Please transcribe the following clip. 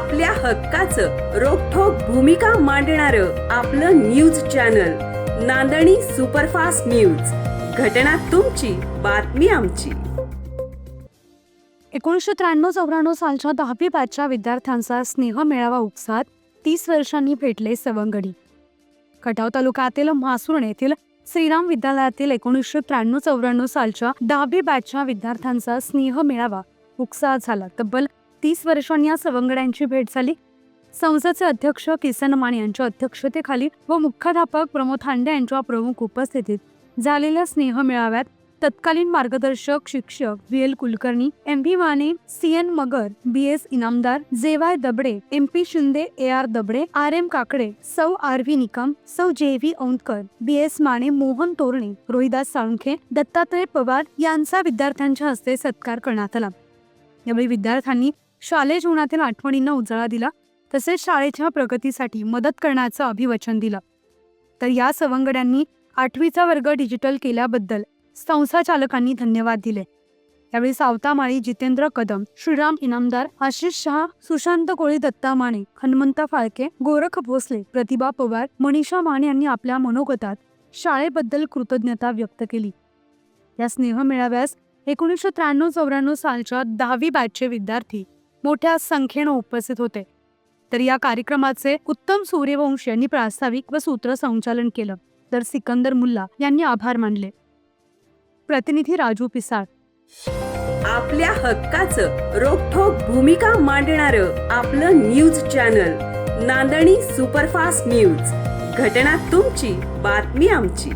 आपल्या हक्काचं रोखोक भूमिका मांडणार आपलं न्यूज चॅनल नांदणी सुपरफास्ट न्यूज. घटना तुमची बातमी आमची. एकोणीसशे त्र्याण्णव चौऱ्याण्णव सालच्या दहावी बॅचच्या विद्यार्थ्यांचा स्नेह मेळावा उपसात तीस वर्षांनी भेटले सवंगडी. खटाव तालुक्यातील म्हासुरण येथील श्रीराम विद्यालयातील एकोणीसशे त्र्याण्णव चौऱ्याण्णव सालच्या दहावी बॅचच्या विद्यार्थ्यांचा स्नेह मेळावा उत्साहात झाला. तब्बल तीस वर्षांनी या सवंगड्यांची भेट झाली. संसदचे अध्यक्ष किसन माने यांच्या अध्यक्षतेखाली व मुख्याध्यापक प्रमोद हांडे यांच्या प्रमुख उपस्थितीत झालेल्या स्नेह मेळाव्यात तत्कालीन मार्गदर्शक शिक्षक V L Kulkarni M V Mane C N Magar B S Inamdar J Y Dabade M P Shinde A R Dabade R M Kakade सौ आर व्ही निकम सौ J V Aundkar B S Mane Mohan Torane Rohidas Salunkhe Dattatray Pawar यांचा विद्यार्थ्यांच्या हस्ते सत्कार करण्यात आला. यावेळी विद्यार्थ्यांनी शालेय जीवनातील आठवणींना उजाळा दिला तसेच शाळेच्या प्रगतीसाठी मदत करण्याचं अभिवचन दिलं. तर या सवंगड्यांनी आठवीचा वर्ग डिजिटल केल्याबद्दल संस्थाचालकांनी धन्यवाद दिले. यावेळी सावतामाळी जितेंद्र कदम श्रीराम इनामदार आशिष शहा सुशांत कोळी दत्ता माने हनुमंत फाळके गोरख भोसले प्रतिभा पवार मनीषा माने यांनी आपल्या मनोगतात शाळेबद्दल कृतज्ञता व्यक्त केली. या स्नेह मेळाव्यास एकोणीसशे त्र्याण्णव चौऱ्याण्णव सालच्या दहावी बॅचचे विद्यार्थी मोठ्या संख्येनं उपस्थित होते. तर या कार्यक्रमाचे उत्तम सूर्यवंश यांनी प्रास्ताविक व सूत्रसंचालन केलं. तर सिकंदर मुल्ला यांनी आभार मानले. प्रतिनिधी राजू पिसाळ. आपल्या हक्काचं रोखोक भूमिका मांडणार आपलं न्यूज चॅनल नांदणी सुपरफास्ट न्यूज. घटना तुमची बातमी आमची.